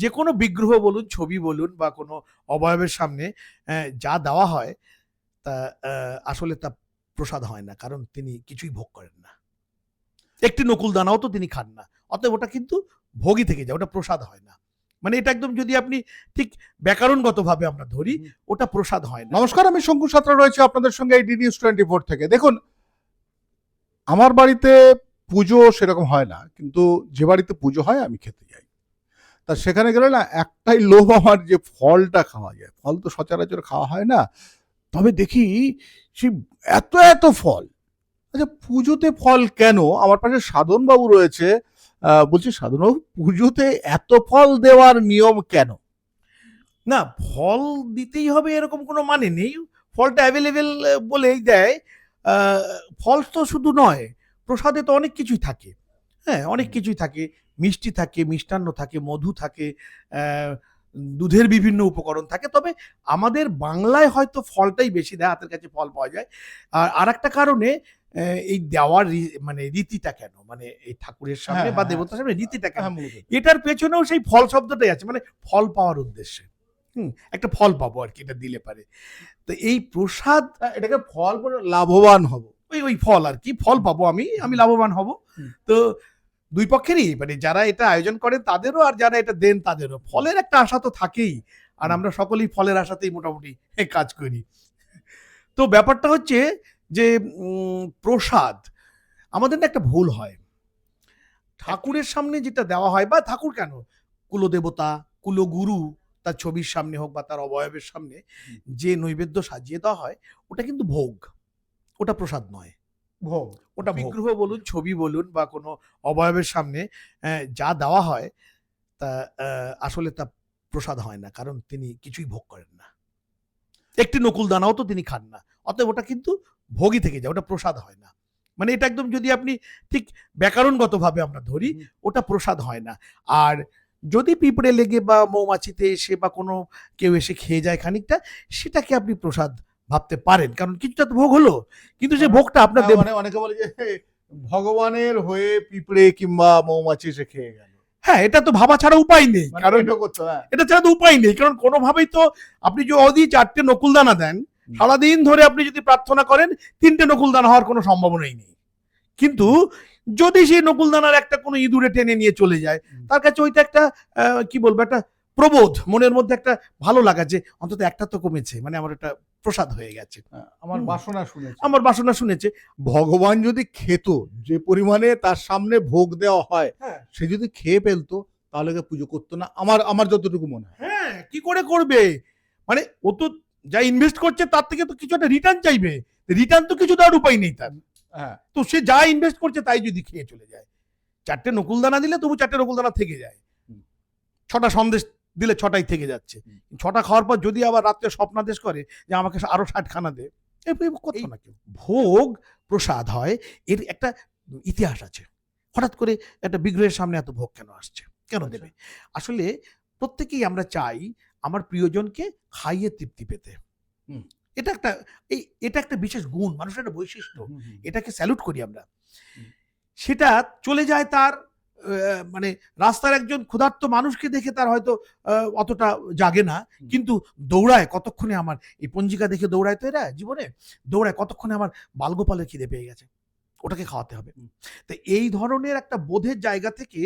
যে কোনো বিগ্রহ বলুন ছবি বলুন বা কোনো অবয়বের সামনে যা দেওয়া হয় তা আসলে তা প্রসাদ হয় না কারণ তিনি কিছুই ভোগ করেন না। একটি নকুল দানাও তো তিনি খান না অতএব ওটা কিন্তু ভোগই থেকে যায় ওটা প্রসাদ হয় না। মানে এটা একদম যদি আপনি ঠিক ব্যাকরণগতভাবে আমরা ধরি ওটা প্রসাদ হয় না। নমস্কার আমি শঙ্কু সাঁতরা রয়েছে আপনাদের সঙ্গে এই নিউজ টোয়েন্টি ফোর থেকে। দেখুন আমার বাড়িতে পুজো সেরকম হয় না কিন্তু যে বাড়িতে পুজো হয় আমি খেতে যাই। তা সেখানে গেলে না একটাই লোভ আমার যে ফলটা খাওয়া যায়। ফল তো সচরাচর খাওয়া হয় না। তবে দেখি সে এত এত ফল। আচ্ছা পুজোতে ফল কেন? আমার পাশে সাধনবাবু রয়েছে। বলছি, সাধনবাবু, পুজোতে এত ফল দেওয়ার নিয়ম কেন? না, ফল দিতেই হবে এরকম কোনো মানে নেই। ফলটা অ্যাভেলেবেল বলেই দেয়। ফল তো শুধু নয়, প্রসাদে তো অনেক কিছুই থাকে। হ্যাঁ অনেক কিছুই থাকে। মিষ্টি থাকে মিষ্টান্ন থাকে মধু থাকে দুধের বিভিন্ন উপকরণ থাকে। তবে আমাদের বাংলায় হয়তো ফলটাই বেশি দেয় হাতের কাছে ফল পাওয়া যায়। আর আর একটা কারণে এই দেওয়ার মানে রীতিটা কেন? মানে এই ঠাকুরের সামনে হ্যাঁ, বা হ্যাঁ, দেবতার সামনে রীতিটা কেন? হ্যাঁ, এটার পেছনেও সেই ফল শব্দটাই আছে। মানে ফল পাওয়ার উদ্দেশ্যে। হুম একটা ফল পাবো আর কি এটা দিলে পারে। তো এই প্রসাদ হ্যাঁ, এটাকে ফল লাভবান হব। ওই ওই ফল আর কি ফল পাবো আমি আমি লাভবান হব। তো দুই পক্ষেরই মানে যারা এটা আয়োজন করে তাদেরও আর যারা এটা দেন তাদেরও। ফলের একটা আশা তো থাকেই আর আমরা সকলেই ফলের আশাতেই মোটামুটি কাজ করি। তো ব্যাপারটা হচ্ছে যে প্রসাদ আমাদের না একটা ভুল হয়। ঠাকুরের সামনে যেটা দেওয়া হয় বা ঠাকুর কেন? কুলদেবতা কুলগুরু তার ছবির সামনে হোক বা তার অবয়বের সামনে যে নৈবেদ্য সাজিয়ে দেওয়া হয় ওটা কিন্তু ভোগ। ওটা প্রসাদ নয়। ভোগ। ওটা বিগ্রহ বলুন ছবি বলুন বা কোনো অবয়বের সামনে যা দেওয়া হয় তা আসলে তা প্রসাদ হয় না কারণ তিনি কিছুই ভোগ করেন না। একটি নকুল দানাও তো তিনি খান না। অতএব ওটা কিন্তু ভোগই থেকে যায় ওটা প্রসাদ হয় না। মানে এটা একদম যদি আপনি ঠিক ব্যাকরণগতভাবে আমরা ধরি ওটা প্রসাদ হয় না। আর যদি পিঁপড়ে লেগে বা মৌমাছিতে এসে বা কোনো কেউ এসে খেয়ে যায় খানিকটা সেটাকে আপনি প্রসাদ ভাবতে পারেন কারণ কিছুটা তো ভোগ হলো কিন্তু যে ভোগটা আপনার হ্যাঁ, মানে অনেকে বলে যে ভগবানের হয়ে পিঁপড়ে কিংবা মৌমাছি সে খেয়ে গেল। হ্যাঁ এটা তো ভাবা ছাড়া উপায় নেই মানে কারণ এটা হয়। ছাড়া তো উপায় নেই কারণ কোনোভাবেই তো আপনি যদি চারটে নকুলদানা দেন সারাদিন ধরে আপনি যদি প্রার্থনা করেন তিনটে নকুলদানা হওয়ার কোনো সম্ভাবনাই নেই। কিন্তু যদি সেই নকুলদানার একটা কোনো ইঁদুরে টেনে নিয়ে চলে যায় তার কাছে ওইটা একটা আহ, কি বলব একটা প্রবোধ মনের মধ্যে একটা ভালো লাগা যে অন্তত একটা তো কমেছে মানে আমার একটা প্রসাদ হয়ে গেছে। হ্যাঁ, আমার বাসনা শুনেছি। আমার বাসনা শুনেছে ভগবান যদি খেত যে পরিমাণে তার সামনে ভোগ দেওয়া হয় হ্যাঁ। সে যদি খেয়ে ফেলতো তাহলে পুজো করতো না। আমার আমার যতটুকু মনে হয়। হ্যাঁ কি করে করবে? মানে ও তো যা ইনভেস্ট করছে তার থেকে তো কিছু একটা রিটার্ন চাইবে। রিটার্ন তো কিছু দেওয়ার উপায় নেই তার। হ্যাঁ। তো সে যা ইনভেস্ট করছে তাই যদি খেয়ে চলে যায়। চারটে নকুলদানা দিলে তবু চারটে নকুলদানা থেকে যায়। ছটা সন্দেশ দিলে ছটাই থেকে যাচ্ছে। ছটা খাওয়ার পর যদি আবার রাত্রে স্বপ্নাদেশ করে যে আমাকে আরও ষাটখানা দে করতো না কেউ। ভোগ প্রসাদ হয় এর একটা ইতিহাস আছে। হঠাৎ করে একটা বিগ্রহের সামনে এত ভোগ কেন আসছে? কেন আচ্ছা। দেবে? আসলে প্রত্যেকেই আমরা চাই আমার প্রিয়জনকে খাইয়ে তৃপ্তি পেতে। এটা একটা এই এটা একটা বিশেষ গুণ মানুষের একটা বৈশিষ্ট্য। এটাকে স্যালুট করি আমরা। সেটা চলে যায় তার মানে রাস্তার একজন ক্ষুধার্ত মানুষকে দেখে তার হয়তো অতটা জাগে না। কিন্তু দৌড়ায় কতক্ষণে আমার এই পঞ্জিকা দেখে দৌড়ায় তো এরা জীবনে? দৌড়ায় কতক্ষণে আমার বালগোপালের খিদে পেয়ে গেছে? ওটাকে খাওয়াতে হবে। তো এই ধরনের একটা বোধের জায়গা থেকে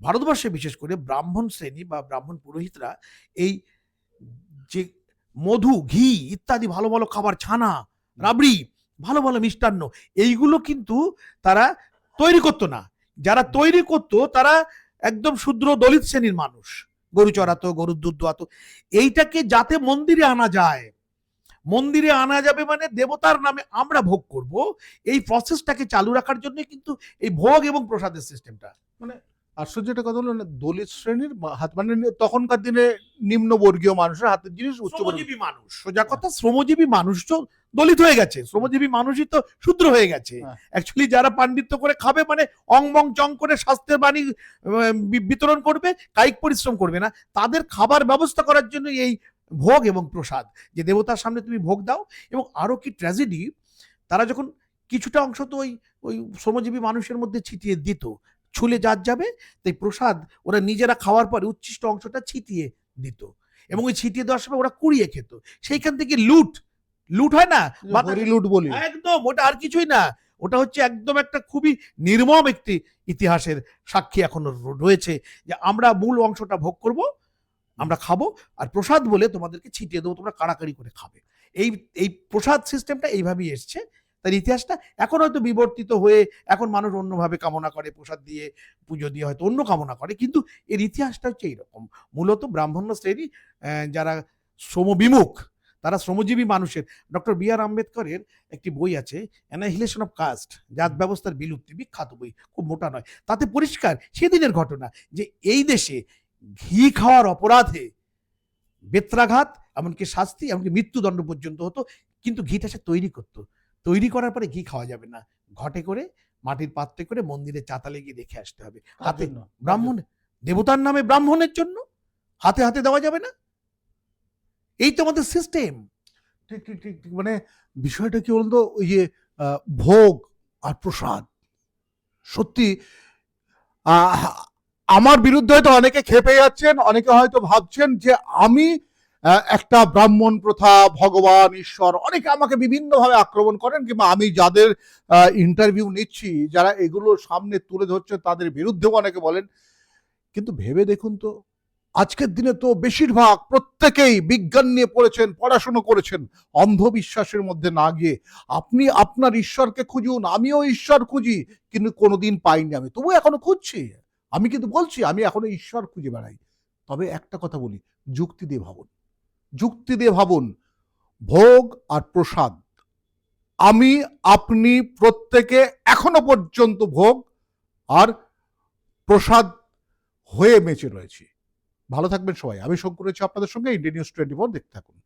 ভারতবর্ষে বিশেষ করে ব্রাহ্মণ শ্রেণি বা ব্রাহ্মণ পুরোহিতরা এই যে মধু ঘি ইত্যাদি ভালো ভালো খাবার ছানা রাবড়ি ভালো ভালো মিষ্টান্ন এইগুলো কিন্তু তারা তৈরি করতো না। যারা তৈরি করতো তারা একদম শুদ্র দলিত শ্রেণির মানুষ। গরু চড়াতো গরুর দুধ দোয়াতো। এইটাকে যাতে মন্দিরে আনা যায় মন্দিরে আনা যাবে মানে দেবতার নামে আমরা ভোগ করব। এই প্রসেসটাকে চালু রাখার জন্য কিন্তু এই ভোগ এবং প্রসাদের সিস্টেমটা আশ্চর্য একটা কথা হলো না দলিত শ্রেণির হাত মানে তখনকার দিনে নিম্নবর্গীয় মানুষের হাতের জিনিস উচ্চ শ্রমজীবী মানুষ। সোজা কথা শ্রমজীবী মানুষ দলিত হয়ে গেছে। শ্রমজীবী মানুষই তো শূদ্র হয়ে গেছে। অ্যাকচুয়ালি যারা পাণ্ডিত্য করে খাবে মানে অং মং চং করে স্বাস্থ্যের বাণী বিতরণ করবে কায়িক পরিশ্রম করবে না। তাদের খাবার ব্যবস্থা করার জন্য এই ভোগ এবং প্রসাদ যে দেবতার সামনে তুমি ভোগ দাও। এবং আরও কি ট্র্যাজেডি তারা যখন কিছুটা অংশ তো ওই ওই শ্রমজীবী মানুষের মধ্যে ছিটিয়ে দিত ছুলে যার যাবে তাই প্রসাদ ওরা নিজেরা খাওয়ার পরে উচ্ছিষ্ট অংশটা ছিটিয়ে দিত। এবং ওই ছিটিয়ে দেওয়ার সময় ওরা কুড়িয়ে খেত। সেইখান থেকে লুট লুট হয় না? হরিলুট বলি। একদম ওটা আর কিছুই না। ওটা হচ্ছে একদম একটা খুবই নির্মম একটি ইতিহাসের সাক্ষী এখনও রয়েছে যে আমরা মূল অংশটা ভোগ করব আমরা খাব আর প্রসাদ বলে তোমাদেরকে ছিটিয়ে দেবো তোমরা কাড়াকাড়ি করে খাবে। এই এই প্রসাদ সিস্টেমটা এইভাবেই এসছে। তার ইতিহাসটা এখন হয়তো বিবর্তিত হয়ে এখন মানুষ অন্যভাবে কামনা করে প্রসাদ দিয়ে পুজো দিয়ে হয়তো অন্য কামনা করে কিন্তু এর ইতিহাসটা হচ্ছে এইরকম। মূলত ব্রাহ্মণ্য শ্রেণি যারা শ্রমবিমুখ তারা শ্রমজীবী মানুষের ডক্টর বি আর আম্বেদকরের একটি বই আছে অ্যানাহিলেশন অফ কাস্ট জাত ব্যবস্থার বিলুপ্তি বিখ্যাত বই খুব মোটা নয়। তাতে পরিষ্কার সেদিনের ঘটনা যে এই দেশে ঘি খাওয়ার অপরাধে বেত্রাঘাত এমনকি শাস্তি এমনকি মৃত্যুদণ্ড পর্যন্ত হতো কিন্তু ঘিটা সে তৈরি করতো। তৈরি করার পরে ঘি খাওয়া যাবে না। ঘটে করে মাটির পাত্রে করে মন্দিরে চাতালে গিয়ে রেখে আসতে হবে। হাতে ব্রাহ্মণ দেবতার নামে ব্রাহ্মণের জন্য হাতে হাতে দেওয়া যাবে না? এই তো আমাদের সিস্টেম ঠিক ঠিক ঠিক ঠিক মানে বিষয়টা কি বলতো? ওই যে ভোগ আর প্রসাদ। সত্যি আমার বিরুদ্ধে হয়তো অনেকে খেপে যাচ্ছেন, অনেকে হয়তো ভাবছেন যে আমি একটা ব্রাহ্মণ প্রথা, ভগবান, ঈশ্বর, অনেকে আমাকে বিভিন্নভাবে আক্রমণ করেন কিংবা আমি যাদের ইন্টারভিউ নিচ্ছি, যারা এগুলো সামনে তুলে ধরছে, তাদের বিরুদ্ধেও অনেকে বলেন। কিন্তু ভেবে দেখুন তো আজকের দিনে তো বেশিরভাগ প্রত্যেকেই বিজ্ঞান নিয়ে পড়েছেন, পড়াশুনো করেছেন। অন্ধবিশ্বাসের মধ্যে না গিয়ে আপনি আপনার ঈশ্বরকে খুঁজুন, আমিও ঈশ্বর খুঁজি, কিন্তু কোনোদিন পাইনি আমি। তবু এখনও খুঁজছি। আমি কিন্তু বলছি, আমি এখনও ঈশ্বর খুঁজে বেড়াই। তবে একটা কথা বলি, যুক্তি দিয়ে ভাবুন। যুক্তি দিয়ে ভাবুন, ভোগ আর প্রসাদ। আমি, আপনি, প্রত্যেকে এখনও পর্যন্ত ভোগ আর প্রসাদ হয়ে বেঁচে রয়েছি। ভালো থাকবেন সবাই। আমি শঙ্কর রয়েছি আপনাদের সঙ্গে ইন্ডিয়া নিউজ টোয়েন্টি ফোর দেখতে থাকুন।